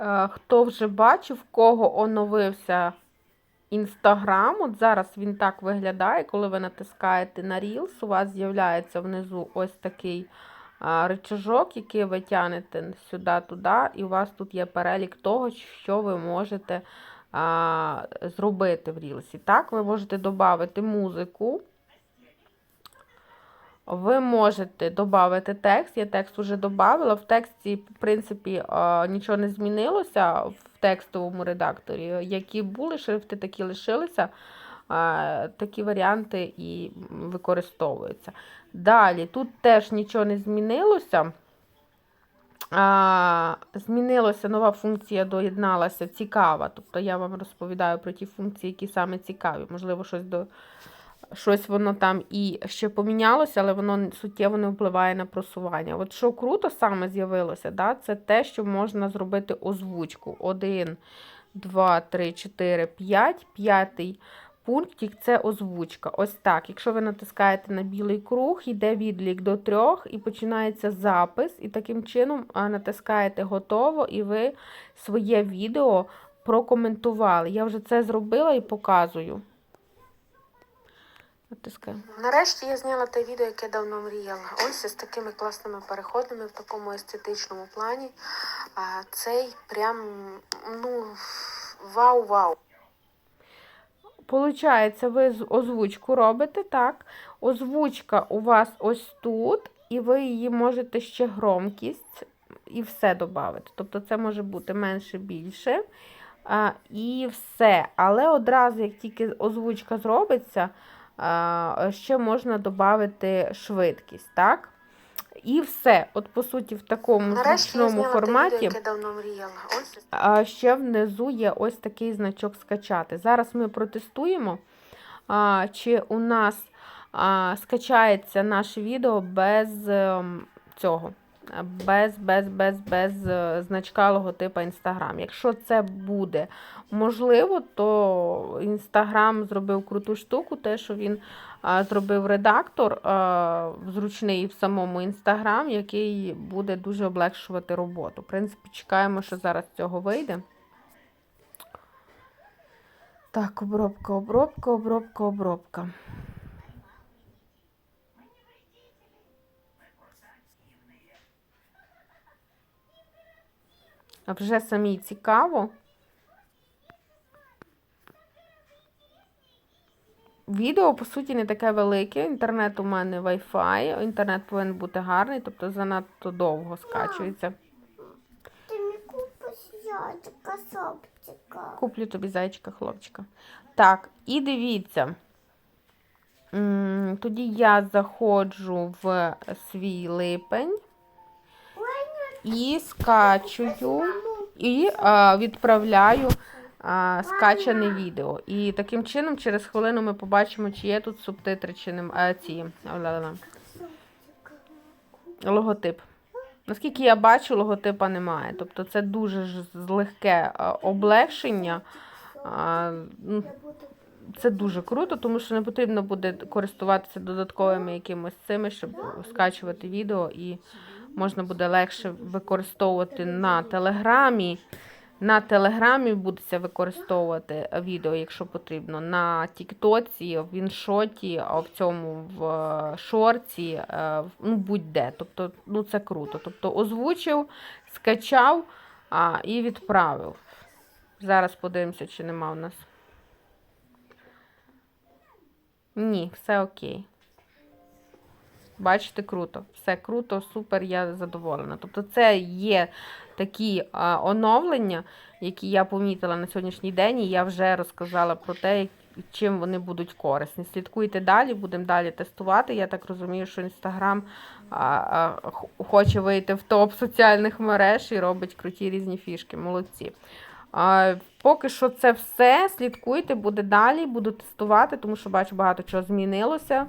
Е, Хто вже бачив, в кого оновився Інстаграм, от зараз він так виглядає, коли ви натискаєте на Reels, у вас з'являється внизу ось такий а, рычажок, який ви тянете сюди-туди, і у вас тут є перелік того, що ви можете а, зробити в Рілсі. Так, ви можете додати музику. Ви можете додати текст. Я текст вже додала. В тексті, в принципі, нічого не змінилося в текстовому редакторі. Які були шрифти, такі лишилися. Такі варіанти і використовуються. Далі, тут теж нічого не змінилося. Змінилася нова функція, доєдналася цікава. Тобто я вам розповідаю про ті функції, які саме цікаві. Можливо, щось до щось воно там і ще помінялося, але воно суттєво не впливає на просування. От що круто саме з'явилося, да, це те, що можна зробити озвучку. Один, два, три, чотири, п'ять. П'ятий пунктик це озвучка. Ось так. Якщо ви натискаєте на білий круг, йде відлік до трьох і починається запис. І таким чином натискаєте готово, і ви своє відео прокоментували. Я вже це зробила і показую. Натискаю. Нарешті я зняла те відео, яке давно мріяла. Ось з такими класними переходами в такому естетичному плані. А, Цей прям ну вау-вау. Получається, ви озвучку робите, так? Озвучка у вас ось тут, і ви її можете ще громкість і все додати. Тобто це може бути менше, більше. А, і все. Але одразу, як тільки озвучка зробиться, ще можна додати швидкість, так? І все. От, по суті, в такому зручному форматі. А ще внизу є ось такий значок скачати. Зараз ми протестуємо, чи у нас скачається наше відео без ем, цього. Без, без, без, без е, значка логотипа Instagram. Якщо це буде можливо, то Instagram зробив круту штуку, те, що він зробив редактор зручний в самому Instagram, який буде дуже облегшувати роботу. В принципі, чекаємо, що зараз цього вийде. Так, обробка, обробка, обробка, обробка. А вже самій цікаво. Відео, по суті, не таке велике. Інтернет у мене Wi-Fi. Інтернет повинен бути гарний, тобто занадто довго скачується. Ти мені купиш яйця, сопчика. Куплю тобі зайчика, хлопчика. Так, і дивіться. Тоді я заходжу в свій липень і скачую, і а, відправляю а, скачане відео. І таким чином, через хвилину ми побачимо, чи є тут субтитри, чи нема ці ла-ла-ла, логотип. Наскільки я бачу, логотипа немає. Тобто це дуже ж легке а, облегшення. А, ну, Це дуже круто, тому що не потрібно буде користуватися додатковими якимось цими, щоб скачувати відео, і можна буде легше використовувати на телеграмі. На телеграмі будеться використовувати відео, якщо потрібно, на Тіктоці, в іншоті, а в цьому в е, шорті, е, ну будь-де. Тобто, ну це круто. Тобто озвучив, скачав а, і відправив. Зараз подивимося, чи нема у нас. Ні, все окей. Бачите, круто. Все круто, супер, я задоволена. Тобто, це є такі а, оновлення, які я помітила на сьогоднішній день, і я вже розказала про те, чим вони будуть корисні. Слідкуйте далі, будемо далі тестувати. Я так розумію, що Інстаграм хоче вийти в топ соціальних мереж і робить круті різні фішки. Молодці. А, поки що це все. Слідкуйте, буде далі, буду тестувати, тому що бачу, багато чого змінилося.